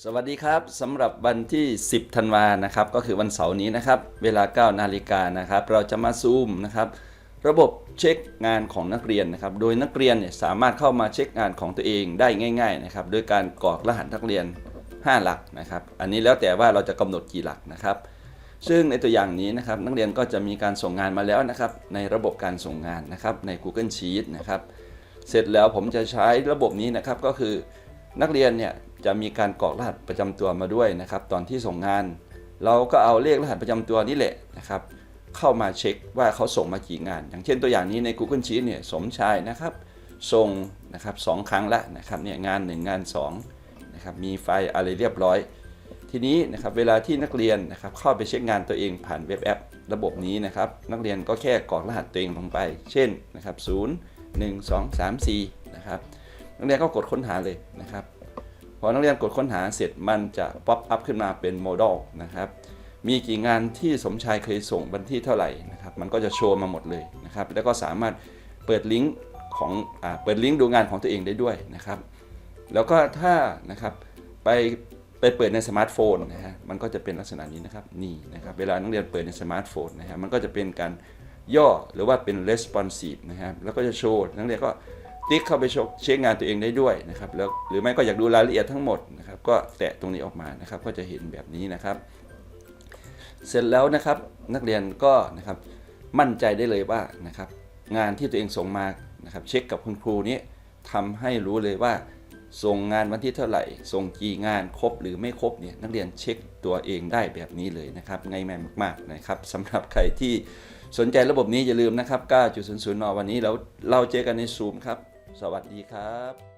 สวัสดีครับสำหรับวันที่ 10 ธันวานะครับ ก็คือวันเสาร์นี้นะครับ เวลา 9 นาฬิกานะครับ เราจะมาซูมนะครับ ระบบเช็คงานของนักเรียนนะครับ โดยนักเรียนเนี่ยสามารถเข้ามาเช็คงานของตัวเองได้ง่ายๆนะครับโดยการกรอกรหัสนักเรียน 5 หลักนะครับ อันนี้แล้วแต่ว่าเราจะกำหนดกี่หลักนะครับ ซึ่งในตัวอย่างนี้นะครับนักเรียนก็จะมีการส่งงานมาแล้วนะครับ ในระบบการส่งงานนะครับใน Google Sheet นะครับ เสร็จแล้วผมจะใช้ระบบนี้นะครับก็คือนักเรียนเนี่ย จะมีการกรอกรหัสประจำตัวมาด้วยนะครับ ตอนที่ส่งงาน เราก็เอาเลขรหัสประจำตัวนี่แหละนะครับ เข้ามาเช็คว่าเขาส่งมากี่งาน อย่างเช่นตัวอย่างนี้ใน Google Sheet เนี่ยสมชายนะครับส่งนะครับสองครั้งละนะครับเนี่ยงาน 1 งาน2นะครับมีไฟล์อะไรเรียบร้อย ทีนี้นะครับเวลาที่นักเรียนนะครับเข้าไปเช็คงานตัวเองผ่านเว็บแอป ระบบนี้นะครับ นักเรียนก็แค่กรอกรหัสตัวเองลงไป เช่นนะครับ0 1 2 3 4นะครับนักเรียนก็กดค้นหาเลยนะครับ พอนักเรียนกดค้นหาเสร็จมันจะป๊อปอัพขึ้นมาเป็นโมด l นะครับ มีกี่งานที่สมชายเคยส่งวันที่เท่าไหร่นะครับ มันก็จะโชว์มาหมดเลยนะครับ แล้วก็สามารถเปิดลิงก์ของอเปิดลิงก์ดูงานของตัวเองได้ด้วยนะครับ แล้วก็ถ้านะครับไปไปเปิดในสมาร์ทโฟนนะฮะ มันก็จะเป็นลักษณะนี้นะครับ นี่นะครับ เวลานักเรียนเปิดในสมาร์ทโฟนนะฮะ มันก็จะเป็นการย่อหรือว่าเป็น responsive นะครับ แล้วก็จะโชว์นักเรียนก็ ติ๊กเข้าไปเช็คงานตัวเองได้ด้วยนะครับแล้วหรือไม่ก็อยากดูรายละเอียดทั้งหมดนะครับก็แตะตรงนี้ออกมานะครับก็จะเห็นแบบนี้นะครับ เสร็จแล้วนะครับนักเรียนก็นะครับมั่นใจได้เลยว่านะครับงานที่ตัวเองส่งมานะครับเช็คกับคุณครูนี้ทำให้รู้เลยว่า ส่งงานวันที่เท่าไหร่ ส่งกี่งานครบหรือไม่ครบเนี่ยนักเรียนเช็คตัวเองได้แบบนี้เลยนะครับง่ายมากๆนะครับสำหรับใครที่สนใจระบบนี้อย่าลืมนะครับ 9.00 น วันนี้เราเราเจอกันในซูมครับ สวัสดีครับ